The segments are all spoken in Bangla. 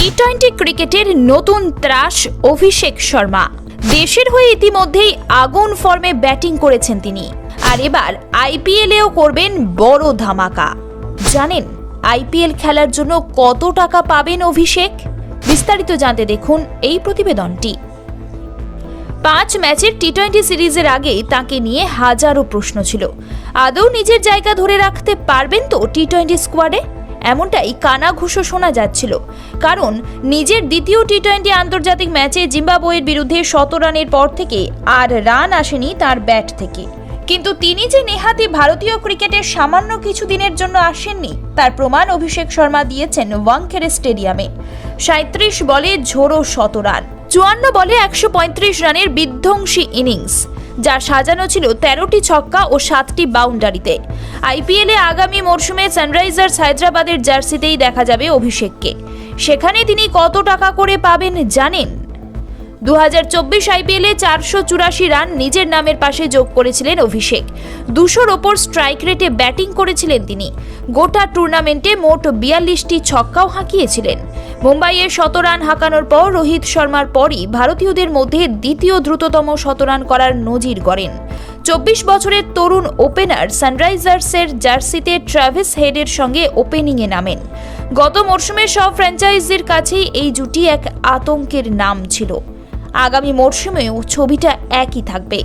টি টোয়েন্টি ক্রিকেটের নতুন ত্রাস অভিষেক শর্মা। দেশের হয়ে ইতিমধ্যেই আগুন ফর্মে ব্যাটিং করেছেন তিনি। আর এবার আইপিএলেও করবেন বড় ধামাকা। জানেন আইপিএল খেলার জন্য কত টাকা পাবেন অভিষেক? বিস্তারিত জানতে দেখুন এই প্রতিবেদনটি। পাঁচ ম্যাচের টি টোয়েন্টি সিরিজের আগেই তাকে নিয়ে হাজারো প্রশ্ন ছিল। আদৌ নিজের জায়গা ধরে রাখতে পারবেন তো টি টোয়েন্টি স্কোয়াডে এমনটাই কানাঘুষো শোনা যাচ্ছিল। কারণ নিজের দ্বিতীয় টি টোয়েন্টি আন্তর্জাতিক ম্যাচে জিম্বাবুয়ের বিরুদ্ধে শত রানের পর থেকে আর রান আসেনি তার ব্যাট থেকে। কিন্তু তিনি যে নেহাতি ভারতীয় ক্রিকেটের সামান্য কিছু দিনের জন্য আসেননি, তার প্রমাণ অভিষেক শর্মা দিয়েছেন ওয়াংখেড়ে স্টেডিয়ামে। সাঁত্রিশ বলে ঝোড়ো শত রান, চুয়ান্ন বলে একশো পঁয়ত্রিশ রানের বিধ্বংসী ইনিংস, যা সাজানো ছিল তেরোটি ছক্কা ও সাতটি বাউন্ডারিতে। আইপিএলে আগামী মরশুমে সানরাইজার্স হায়দ্রাবাদের জার্সিতেই দেখা যাবে অভিষেককে। সেখানে তিনি কত টাকা করে পাবেন জানেন? দু হাজার চব্বিশ আইপিএলে চারশো চুরাশি রান নিজের নামের পাশে যোগ করেছিলেন অভিষেক। দুশোর ওপর স্ট্রাইক রেটে ব্যাটিং করেছিলেন তিনি। গোটা টুর্নামেন্টে মোট বিয়াল্লিশটি ছক্কাও হাঁকিয়েছিলেন। মুম্বাইয়ে শত রান হাঁকানোর পর রোহিত শর্মার পরই ভারতীয়দের মধ্যে দ্বিতীয় দ্রুততম শতরান করার নজির গড়েন। চব্বিশ বছরের তরুণ ওপেনার সানরাইজার্সের জার্সিতে ট্রাভিস হেডের সঙ্গে ওপেনিংয়ে নামেন। গত মরশুমে সব ফ্র্যাঞ্চাইজির কাছেই এই জুটি এক আতঙ্কের নাম ছিল। আগামী মরশুমেও ছবিটা একই থাকবে।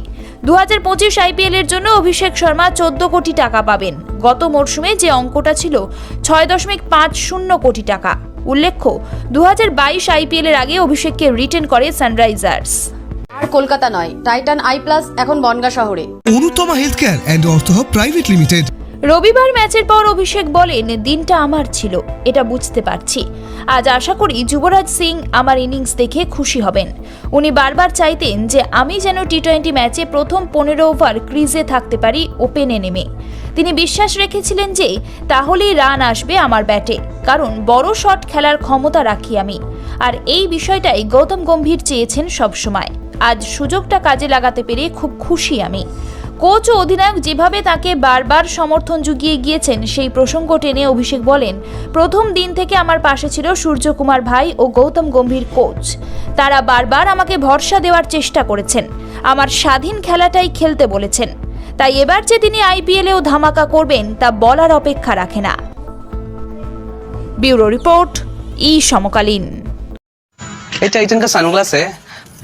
দু হাজার পঁচিশ আইপিএলের জন্য অভিষেক শর্মা চোদ্দ কোটি টাকা পাবেন। গত মরশুমে যে অঙ্কটা ছিল ছয় দশমিক পাঁচ শূন্য কোটি টাকা। উল্লেখ্য দু হাজার বাইশ আইপিএলের আগে অভিষেককে রিটেন করে সানরাইজার্স। আর কলকাতা নয় টাইটান আই প্লাস এখন বনগা শহরে। Anutama health care and ortho private limited. রবিবার ম্যাচের পর অভিষেক বলেন দিনটা আমার ছিল এটা বুঝতে পারছি। আজ আশা করি যুবরাজ সিং আমার ইনিংস দেখে খুশি হবেন। উনি বারবার চাইতেন যে আমি যেন টি টোয়েন্টি ম্যাচে প্রথম পনেরো ওভার ক্রিজে থাকতে পারি ওপেনে নেমে। তিনি বিশ্বাস রেখেছিলেন যে তাহলেই রান আসবে আমার ব্যাটে কারণ বড় শট খেলার ক্ষমতা রাখি আমি। আর এই বিষয়টাই গৌতম গম্ভীর চেয়েছেন সবসময়। আজ সুযোগটা কাজে লাগাতে পেরে খুব খুশি আমি। কোচ ও অধিনায়ক যেভাবে তাকে বারবার সমর্থন জুগিয়ে গিয়েছেন, সেই প্রসঙ্গ টেনে অভিষেক বলেন, প্রথম দিন থেকে আমার পাশে ছিল সূর্যকুমার ভাই ও গৌতম গম্ভীর কোচ। তারা বারবার আমাকে ভরসা দেওয়ার চেষ্টা করেছেন। আমার স্বাধীন খেলাটাই খেলতে বলেছেন। তাই এবার যে তিনি আইপিএলেও ধামাকা করবেন, তা বলার অপেক্ষা রাখে না। ব্যুরো রিপোর্ট, ই সমকালীন। এটা